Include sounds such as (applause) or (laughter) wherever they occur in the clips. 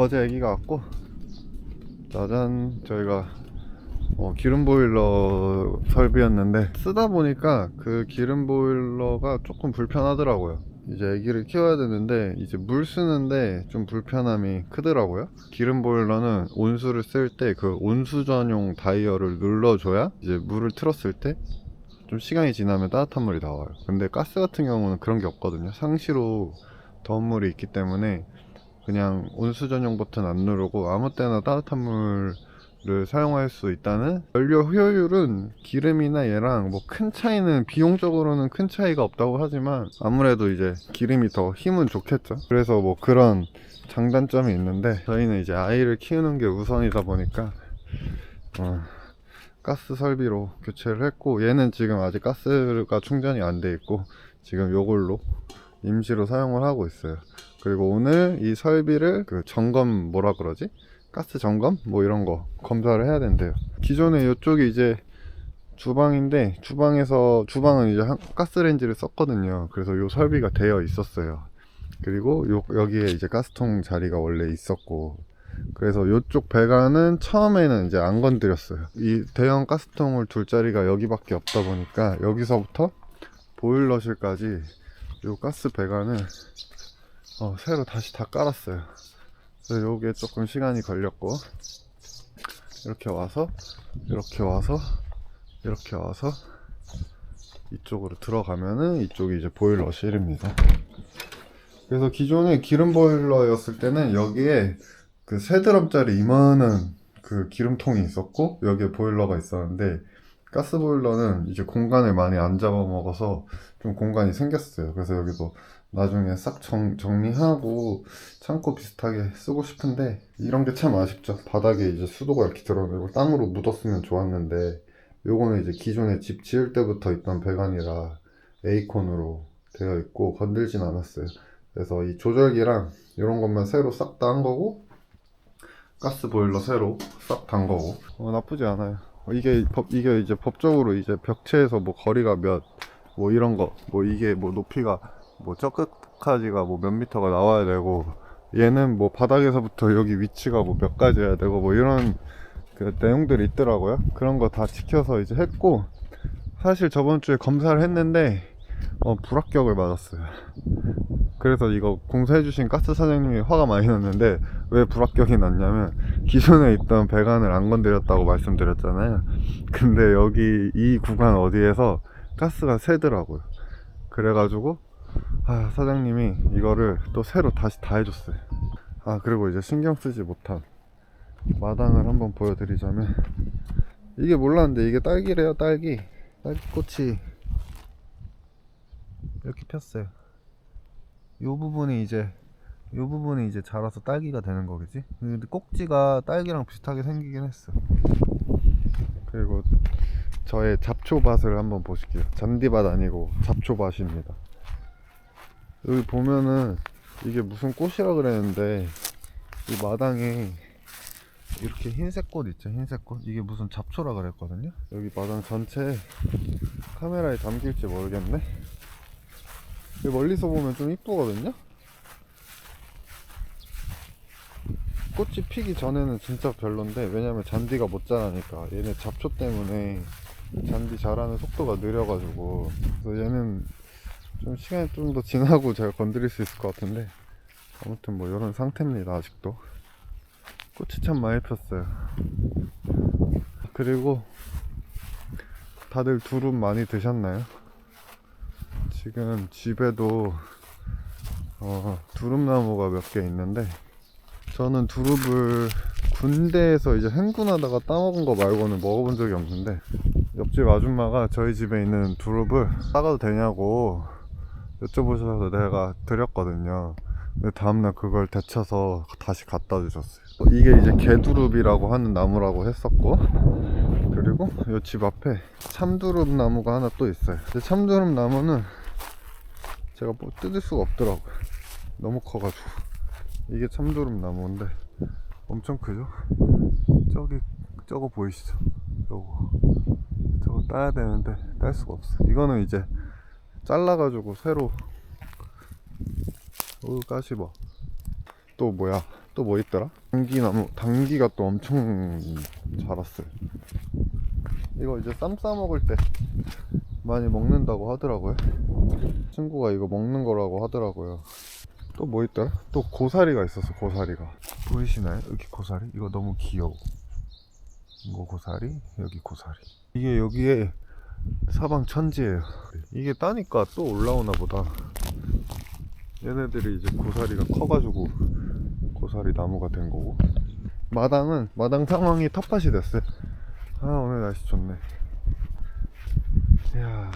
어제 애기가 왔고 짜잔 저희가 어, 기름 보일러 설비였는데 쓰다 보니까 그 기름 보일러가 조금 불편하더라고요. 이제 아기를 키워야 되는데 이제 물 쓰는데 좀 불편함이 크더라고요. 기름 보일러는 온수를 쓸 때 그 온수 전용 다이얼을 눌러줘야 이제 물을 틀었을 때 좀 시간이 지나면 따뜻한 물이 나와요. 근데 가스 같은 경우는 그런 게 없거든요. 상시로 더운 물이 있기 때문에 그냥 온수 전용 버튼 안 누르고 아무 때나 따뜻한 물을 사용할 수 있다는 연료 효율은 기름이나 얘랑 뭐 큰 차이는 비용적으로는 큰 차이가 없다고 하지만 아무래도 이제 기름이 더 힘은 좋겠죠. 그래서 뭐 그런 장단점이 있는데 저희는 이제 아이를 키우는 게 우선이다 보니까 어, 가스 설비로 교체를 했고 얘는 지금 아직 가스가 충전이 안 돼 있고 지금 요걸로 임시로 사용을 하고 있어요 그리고 오늘 이 설비를 그 점검 뭐라 그러지? 가스 점검? 뭐 이런 거 검사를 해야 된대요. 기존에 이쪽이 이제 주방인데 주방에서 주방은 이제 한- 가스레인지를 썼거든요. 그래서 요 설비가 되어 있었어요. 그리고 요, 여기에 이제 가스통 자리가 원래 있었고 그래서 요쪽 배관은 처음에는 이제 안 건드렸어요. 이 대형 가스통을 둘 자리가 여기밖에 없다 보니까 여기서부터 보일러실까지 요 가스 배관을 어, 새로 다시 다 깔았어요. 그래서 요게 조금 시간이 걸렸고 이렇게 와서 이렇게 와서 이렇게 와서 이쪽으로 들어가면은 이쪽이 이제 보일러실입니다. 그래서 기존에 기름 보일러였을 때는 여기에 그 세 드럼짜리 이만한 그 기름통이 있었고 여기에 보일러가 있었는데 가스 보일러는 이제 공간을 많이 안 잡아먹어서 좀 공간이 생겼어요. 그래서 여기도 나중에 싹 정, 정리하고 창고 비슷하게 쓰고 싶은데 이런 게 참 아쉽죠. 바닥에 이제 수도가 이렇게 들어가고 땅으로 묻었으면 좋았는데 요거는 이제 기존에 집 지을 때부터 있던 배관이라 에이콘으로 되어 있고 건들진 않았어요. 그래서 이 조절기랑 이런 것만 새로 싹 다 한 거고 가스 보일러 새로 싹 단 거고 어, 나쁘지 않아요. 어, 이게 법 이게 이제 법적으로 이제 벽체에서 뭐 거리가 몇 뭐 이런 거 뭐 이게 뭐 높이가 뭐 저 끝까지가 뭐 몇 미터가 나와야 되고 얘는 뭐 바닥에서부터 여기 위치가 뭐 몇 가지여야 되고 뭐 이런 그 내용들이 있더라고요. 그런 거 다 지켜서 이제 했고 사실 저번 주에 검사를 했는데 어 불합격을 맞았어요. 그래서 이거 공사해주신 가스 사장님이 화가 많이 났는데 왜 불합격이 났냐면 기존에 있던 배관을 안 건드렸다고 말씀드렸잖아요. 근데 여기 이 구간 어디에서 가스가 새더라고요. 그래가지고 아, 사장님이 이거를 또 새로 다시 다 해줬어요. 아 그리고 이제 신경 쓰지 못한 마당을 한번 보여드리자면 이게 몰랐는데 이게 딸기래요 딸기 딸기꽃이 이렇게 폈어요. 요 부분이 이제 요 부분이 이제 자라서 딸기가 되는 거겠지? 근데 꼭지가 딸기랑 비슷하게 생기긴 했어. 그리고 저의 잡초밭을 한번 보실게요. 잔디밭 아니고 잡초밭입니다. 여기 보면은 이게 무슨 꽃이라 그랬는데 이 마당에 이렇게 흰색 꽃 있죠 흰색 꽃? 이게 무슨 잡초라 그랬거든요? 여기 마당 전체 카메라에 담길지 모르겠네. 멀리서 보면 좀 이쁘거든요? 꽃이 피기 전에는 진짜 별론데 왜냐면 잔디가 못 자라니까. 얘네 잡초 때문에 잔디 자라는 속도가 느려가지고. 그래서 얘는 좀 시간이 좀 더 지나고 제가 건드릴 수 있을 것 같은데 아무튼 뭐 이런 상태입니다 아직도 꽃이 참 많이 폈어요 그리고 다들 두릅 많이 드셨나요? 지금 집에도 어, 두릅나무가 몇 개 있는데 저는 두릅을 군대에서 이제 행군하다가 따먹은 거 말고는 먹어본 적이 없는데 옆집 아줌마가 저희 집에 있는 두릅을 따가도 되냐고 여쭤보셔서 내가 드렸거든요. 근데 다음날 그걸 데쳐서 다시 갖다 주셨어요. 이게 이제 개두릅이라고 하는 나무라고 했었고, 그리고 이 집 앞에 참두릅 나무가 하나 또 있어요. 참두릅 나무는 제가 뭐 뜯을 수가 없더라고요. 너무 커가지고. 이게 참두릅 나무인데 엄청 크죠? 저기 저거 보이시죠? 요거 저거 따야 되는데 딸 수가 없어. 이거는 이제 잘라가지고 새로. 어 까씹어 또 뭐야? 또 뭐 있더라? 당기나무 당기가 또 엄청 자랐어요. 이거 이제 쌈 싸 먹을 때 많이 먹는다고 하더라고요. 친구가 이거 먹는 거라고 하더라고요. 또 뭐 있더라? 또 고사리가 있었어 고사리가. 보이시나요? 여기 고사리? 이거 너무 귀여워. 이거 고사리? 여기 고사리. 이게 여기에 사방 천지예요. 이게 따니까 또 올라오나 보다. 얘네들이 이제 고사리가 커가지고 고사리 나무가 된 거고. 마당은 마당 상황이 텃밭이 됐어요. 아 오늘 날씨 좋네. 이야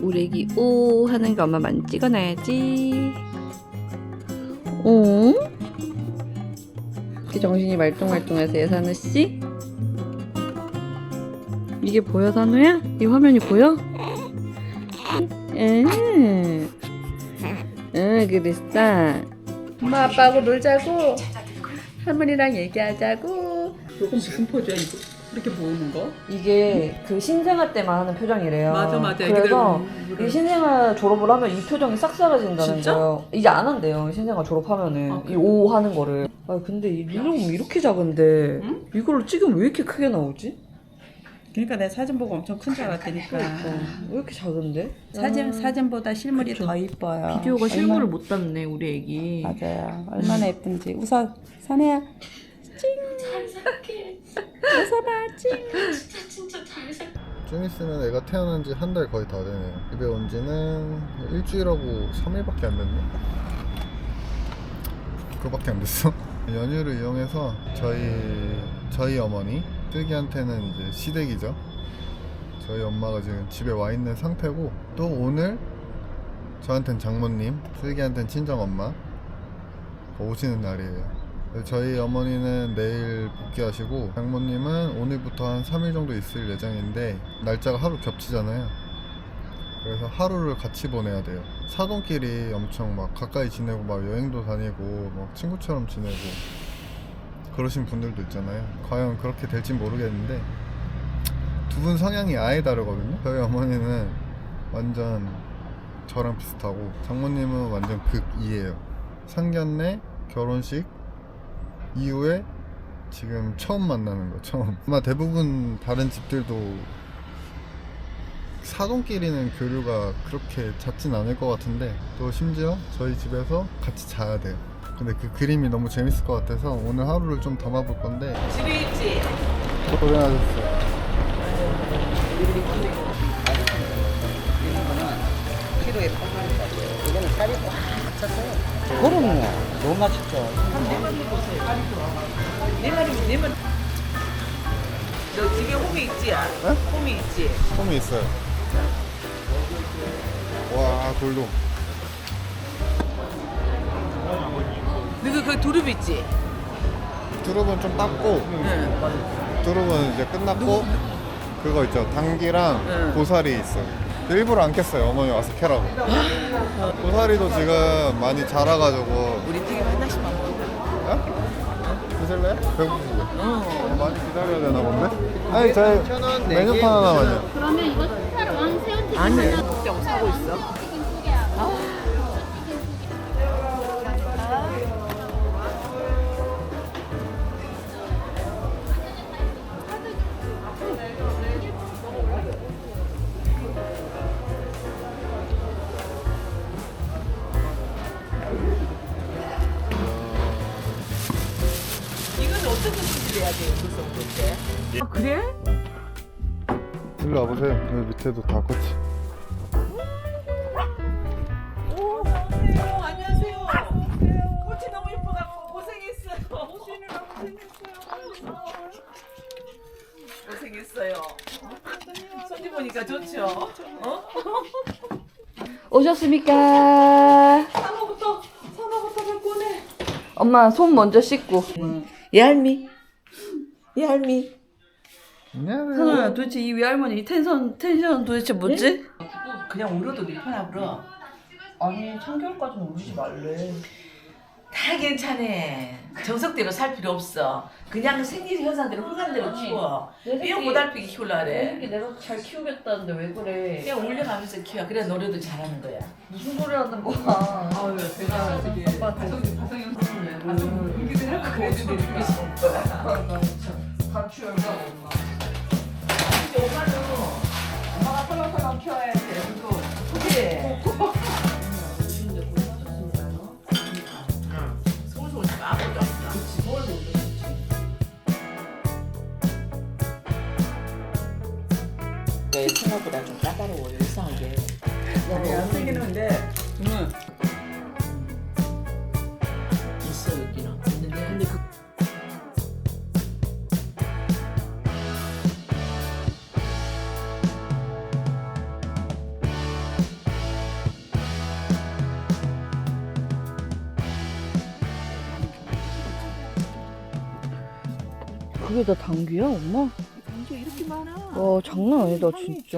우리 애기 오 하는 거 엄마 많이 찍어놔야지. 오? 이렇게 정신이 말똥말똥하세요, 산우 씨? 이게 보여, 산우야? 이 화면이 보여? 응. 응, 그랬어. 엄마 아빠하고 놀자고. 할머니랑 얘기하자고. 이건 무슨 포즈야 이거? 이렇게 보이는 거? 이게 그 신생아 때만 하는 표정이래요. 맞아 맞아. 그래서 애기들 이 신생아 졸업을 하면 이 표정이 싹 사라진다는 진짜? 거예요. 이제 안 한대요. 신생아 졸업하면은 아, 이오 하는 거를. 아 근데 이 눈썹 이렇게 작은데 응? 이거를 찍으면 왜 이렇게 크게 나오지? 그러니까 내 사진 보고 엄청 큰 줄 알았다니까. 왜 이렇게 작은데? 사진 아, 사진보다 실물이 그쵸. 더 이뻐요. 비디오가 실물을 못 담네 우리 애기. 맞아요. 얼마나 예쁜지. 웃어 선혜야. 웃어봐 찡. 좀 있으면 애가 태어난 지 한 달 거의 다 되네요 집에 온 지는 일주일하고 3일밖에 안 됐네. 그거밖에 안 됐어? (laughs) 연휴를 이용해서 저희 저희 어머니 슬기한테는 이제 시댁이죠. 저희 엄마가 지금 집에 와 있는 상태고 또 오늘 저한텐 장모님 슬기한텐 친정 엄마 오시는 날이에요 저희 어머니는 내일 복귀하시고 장모님은 오늘부터 한 3일 정도 있을 예정인데 날짜가 하루 겹치잖아요. 그래서 하루를 같이 보내야 돼요. 사돈끼리 엄청 막 가까이 지내고 막 여행도 다니고 막 친구처럼 지내고 그러신 분들도 있잖아요. 과연 그렇게 될진 모르겠는데 두 분 성향이 아예 다르거든요. 저희 어머니는 완전 저랑 비슷하고 장모님은 완전 극이에요. 상견례 결혼식 이후에 지금 처음 만나는 거 처음. 아마 대부분 다른 집들도 사돈끼리는 교류가 그렇게 잦진 않을 것 같은데 또 심지어 저희 집에서 같이 자야 돼요. 근데 그 그림이 너무 재밌을 것 같아서 오늘 하루를 좀 담아볼 건데. 집에 있지. 고생하셨어요. 키로에 8만원짜리 이거는 살이 꽉 찼어요 그럼요 너무 맛있죠 네 마리 네 마리. 너 집에 홈이 있지? 야? 네? 홈이 있지? 솜이 있어요 와 돌돔 너그 그 두릅 있지? 두릅은 좀 땄고 응. 두릅은 이제 끝났고 그거 있죠 당기랑 응. 고사리 있어요 일부러 안 캤어요 어머니 와서 캐라고 고사리도 지금 많이 자라가지고 우리 튀김 하나씩만 먹어. 어? 드실래요? 배고프고 어. 많이 기다려야 되나 본데? 아니 저희 메뉴판 하나만요 그러면 이거 스타로 왕새우 튀김 아니. 하나 국장 사고 있어. 밑에도 다 안녕하세요. 꽃이 좋죠. 어? 오셨습니까? 사모부터 사모부터 몇 꼬네. 엄마 손 먼저 씻고. 얄미. 얄미. 안녕하세요. 하나야 도대체 이 외할머니 이 텐션 텐션 도대체 뭐지? 그냥 울어도 네 편하 불어. 아니 3개월까지는 울지 말래. 다 괜찮아. 정석대로 살 필요 없어. 그냥 생리 현상대로 아니, 키워. 내 새끼- 삐용 고달피기 키우려 내 새끼 그래. 내가 잘 키우겠다는데 왜 그래? 그냥 올려가면서 키워. 그래 노래도 잘하는 거야. 무슨 소리 하는 거야? 아유 내가 되게 아빠한테. 엄마는 키워야지. 그리고 그게 그게 다 당귀야 엄마? 당뇨 이렇게 많아. 와 장난 아니다 진짜.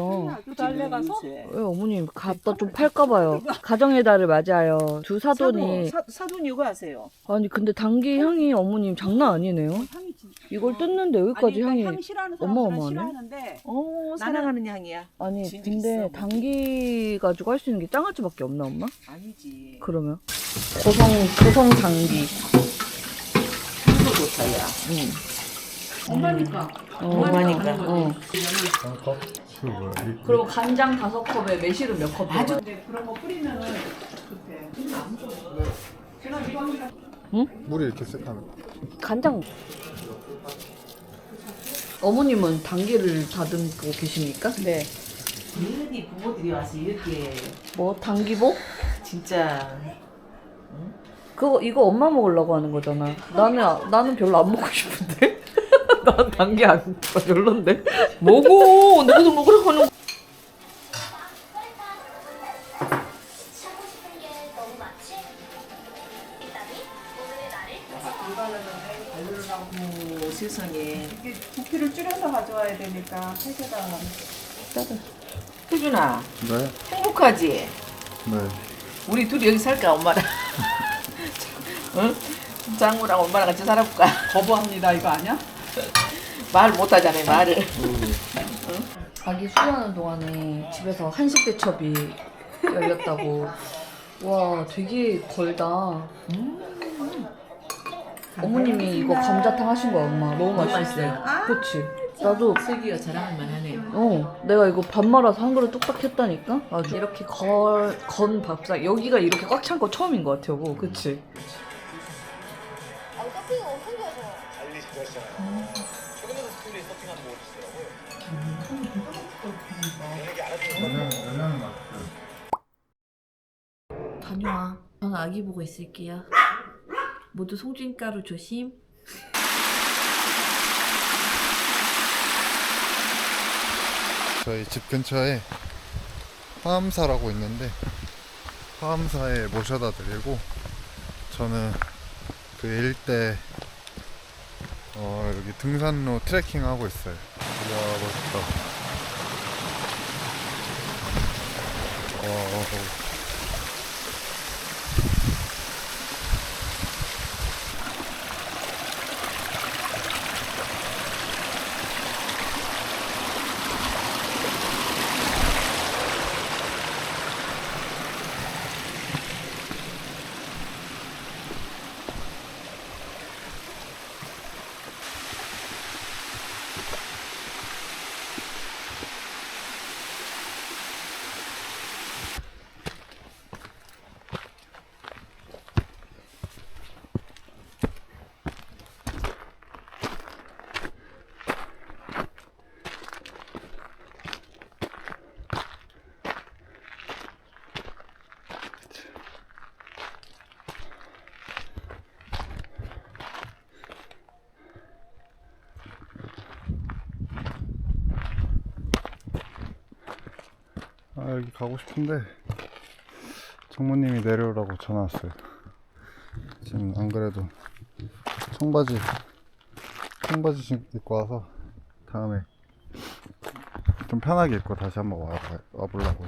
달래 가서 왜 어머님 갖다 좀 팔까봐요. 가정의 달을 맞이하여 두 사돈이 사, 사돈 이거 하세요. 아니 근데 당귀 향이 어머님 장난 아니네요. 진짜. 이걸 뜯는데 여기까지 아니, 향이 향 싫어하는 사람은 어마어마하네. 싫어하는데 어 사랑하는 향이야. 아니 근데 있어. 당귀 가지고 할 수 있는 게 장아찌밖에 없나 엄마? 아니지. 그러면 고성 고성 당귀. 이거 좋다 야. 엄마니까. 어, 엄마니까. 어. 그 뭐야? 이- 그리고 간장 다섯 컵에 매실은 몇 컵? 아주 근데 그런 거 뿌리면은 좋대. 제가 이거 합니다. 물이 이렇게 새까매. 간장. 어머님은 당귀를 다듬고 계십니까? 네. 이렇게 부모들이 와서 이렇게 뭐 당귀복? 진짜 그거 이거 엄마 먹으려고 하는 거잖아. 나는 아- 나는 별로 안 먹고 싶은데. 난 당귀 안 별론데. 뭐고? 너도 먹으라고 하는. 오, 세상에 이게 부피를 줄여서 가져와야 되니까 팩에다 혜준아 네. 행복하지? 네. 우리 둘이 여기 살까 엄마랑 (laughs) 응? 장모랑 엄마랑 같이 살아볼까? 거부합니다. 이거 아니야? 말 못하잖아요 말을 자기 수료하는 동안에 집에서 한식 대첩이 열렸다고. 와, 되게 걸다. 어머님이 이거 감자탕 하신 거야, 엄마. 너무 맛있어요. 맛있어요. 그치? 나도 슬기가 자랑할 만하네 어, 내가 이거 밥 말아서 한 그릇 뚝딱 했다니까? 아주 이렇게 걸, 건 밥상. 여기가 이렇게 꽉 찬 거 처음인 것 같아, 여보. 그치? 다녀와. 전 아기 보고 있을게요. 모두 송진가루 조심. 저희 집 근처에 화암사라고 있는데 화암사에 모셔다 드리고 저는 그 일대 어, 여기 등산로 트레킹 하고 있어요. 이야 멋있다. 와, 여기 가고 싶은데 장모님이 내려오라고 전화 왔어요. 지금 안 그래도 청바지 청바지 신- 입고 와서 다음에 좀 편하게 입고 다시 한번 와, 와보려고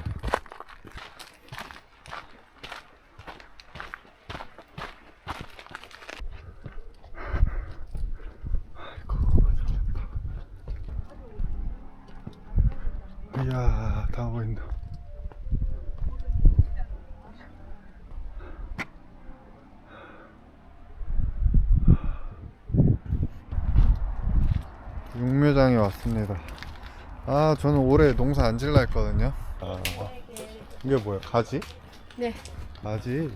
왔습니다 아 저는 올해 농사 안 질라 했거든요 아, 이게 뭐야 가지? 네. 가지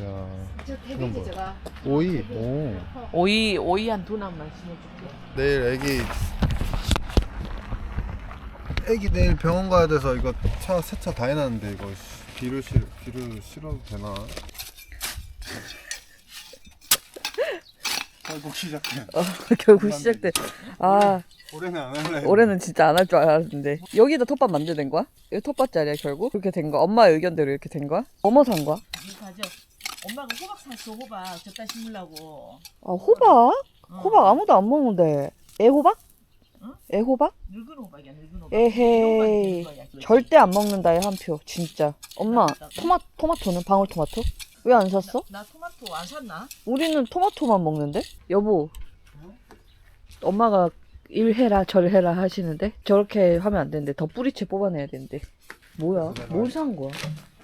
이야 저 뭐야? 제가 오이 오 오이 오이 한 두 남만 심어줄게. 내일 애기 애기 내일 병원 가야 돼서 이거 차 세차 다 해놨는데 이거 씨, 비를 실 비를 실어도 되나? 결국 시작해. 어, 결국 시작돼. 아 올해는 안 할래. 올해는 진짜 안 할 줄 알았는데 여기다 텃밭 만들된 거야? 이거 텃밭 자리야 결국? 그렇게 된 거야? 엄마 의견대로 이렇게 된 거야? 어머 산 거야? 이 가져. 엄마가 호박 샀어 호박 젓다 심으려고. 아 호박? 호박 아무도 안 먹는데 애호박? 응? 애호박? 늙은 호박이야 늙은 호박. 에헤이. 절대 안 먹는다에 한 표 진짜 엄마 토마, 토마토는 방울토마토? 왜 안 샀어? 나 토마토 안 샀나? 우리는 토마토만 먹는데? 여보 엄마가 일해라 절해라 하시는데 저렇게 하면 안 되는데 더 뿌리채 뽑아내야 되는데 뭐야? 뭘 산 거야?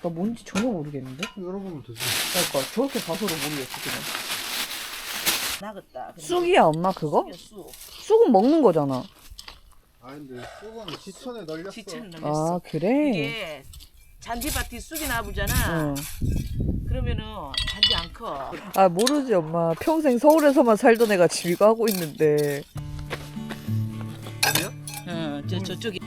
나 뭔지 전혀 모르겠는데? 열어보면 되지. 그러니까 저렇게 봐서도 모르겠어 그냥 나겠다. 쑥이야 엄마 그거? 쑥. 쑥은 먹는 거잖아 아 근데 수건은 지천에 널렸어. 지천을 넘겼어. 아 그래? 이게 잔디밭이 쑥이 나부잖아. 응. 그러면은 잔디 안 커. 아 모르지 엄마 평생 서울에서만 살던 애가 지금 이거 하고 있는데 응, 저 저쪽에.